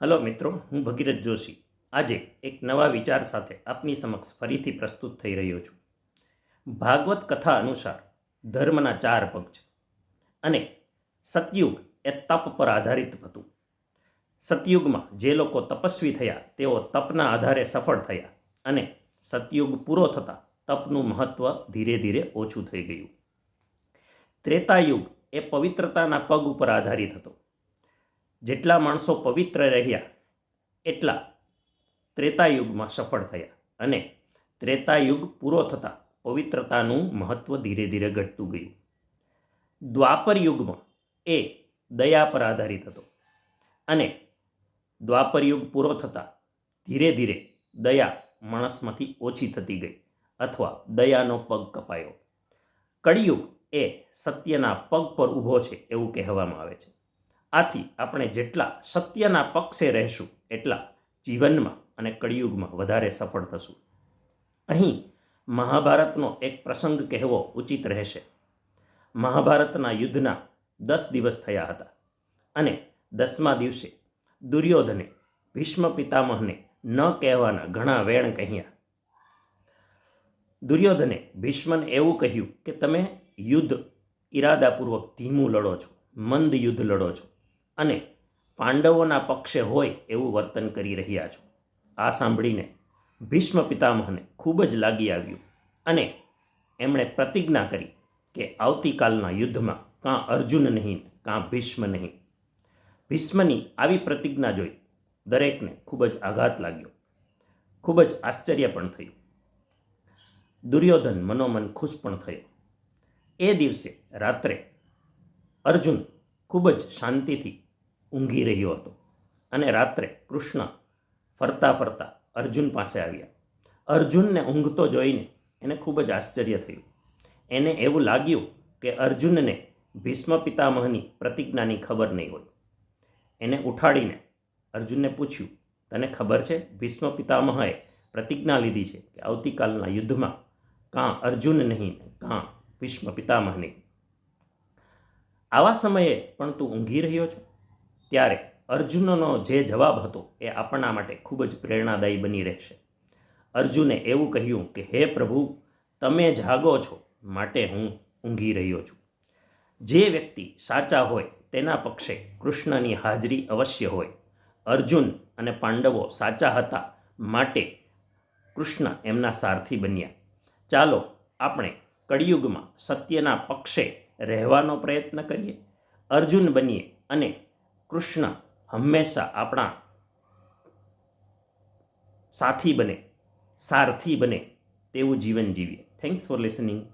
Hello મિત્રો, હું ભગીરથ જોશી. આજે એક નવા વિચાર સાથે આપની સમક્ષ ફરીથી પ્રસ્તુત થઈ રહ્યો છું. ભાગવત કથા અનુસાર ધર્મના ચાર પગ છે અને સતયુગ એ તપ પર આધારિત હતું. સતયુગમાં જે લોકો તપસ્વી થયા, તેઓ તપના આધારે સફળ થયા અને સતયુગ પૂરો થતાં તપનું મહત્ત્વ ધીરે ધીરે ઓછું થઈ ગયું. ત્રેતાયુગ એ પવિત્રતાના પગ ઉપર આધારિત હતો. જેટલા માણસો પવિત્ર રહ્યા, એટલા ત્રેતાયુગમાં સફળ થયા અને ત્રેતાયુગ પૂરો થતાં પવિત્રતાનું મહત્ત્વ ધીરે ધીરે ઘટતું ગયું. દ્વાપર યુગમાં એ દયા પર આધારિત હતો અને દ્વાપર યુગ પૂરો થતાં ધીરે ધીરે દયા માણસમાંથી ઓછી થતી ગઈ અથવા દયાનો પગ કપાયો. કળિયુગ એ સત્યના પગ પર ઊભો છે એવું કહેવામાં આવે છે. આથી આપણે જેટલા સત્યના પક્ષે રહેશું, એટલા જીવનમાં અને કળિયુગમાં વધારે સફળ થશું. અહીં મહાભારતનો એક પ્રસંગ કહેવો ઉચિત રહેશે. મહાભારતના યુદ્ધના દસ દિવસ થયા હતા અને દસમા દિવસે દુર્યોધને ભીષ્મ પિતામહને ન કહેવાના ઘણા વેણ કહ્યા. દુર્યોધને ભીષ્મને એવું કહ્યું કે તમે યુદ્ધ ઈરાદાપૂર્વક ધીમું લડો છો, મંદ યુદ્ધ લડો છો. અને પાંડવોના પક્ષે હોય એવું વર્તન કરી રહ્યા છો. આ સાંભળીને ભીષ્મ પિતામહને ખૂબ જ લાગી આવ્યું અને એમણે પ્રતિજ્ઞા કરી કે આવતીકાલના યુદ્ધમાં કાં અર્જુન નહીં, કાં ભીષ્મ નહીં. ભીષ્મની આવી પ્રતિજ્ઞા જોઈ દરેકને ખૂબ જ આઘાત લાગ્યો. ખૂબ જ આશ્ચર્ય પણ થયું. દુર્યોધન મનોમન ખુશ પણ થયો. એ દિવસે રાત્રે અર્જુન ખૂબ જ શાંતિથી ઊંઘી રહ્યો હતો. અને રાત્રે કૃષ્ણ ફરતા ફરતા અર્જુન પાસે આવ્યા. અર્જુનને ઊંઘતો જોઈને એને ખૂબ જ આશ્ચર્ય થયું. એને એવું લાગ્યું કે અર્જુનને ભીષ્મ પિતામહની પ્રતિજ્ઞાની ખબર નહીં હોય. એને ઉઠાડીને અર્જુનને પૂછ્યું, તને ખબર છે ભીષ્મ પિતામહએ પ્રતિજ્ઞા લીધી છે કે આવતીકાલના યુદ્ધમાં કાં અર્જુન નહીં, કાં ભીષ્મ પિતામહ નહીં? આવા સમયે પણ તું ઊંઘી રહ્યો છો? ત્યારે અર્જુનનો જે જવાબ હતો એ આપણા માટે ખૂબ જ પ્રેરણાદાયી બની રહેશે. અર્જુને એવું કહ્યું કે, હે પ્રભુ, તમે જાગો છો, માટે હું ઊંઘી રહ્યો છું. જે વ્યક્તિ સાચા હોય તેના પક્ષે કૃષ્ણની હાજરી અવશ્ય હોય. અર્જુન અને પાંડવો સાચા હતા, માટે કૃષ્ણ એમના સારથી બન્યા. ચાલો આપણે કળિયુગમાં સત્યના પક્ષે રહેવાનો પ્રયત્ન કરીએ. અર્જુન બનીએ અને કૃષ્ણ હંમેશા આપણા સાથી બને સારથી બને તેવું જીવન જીવીએ. Thanks for listening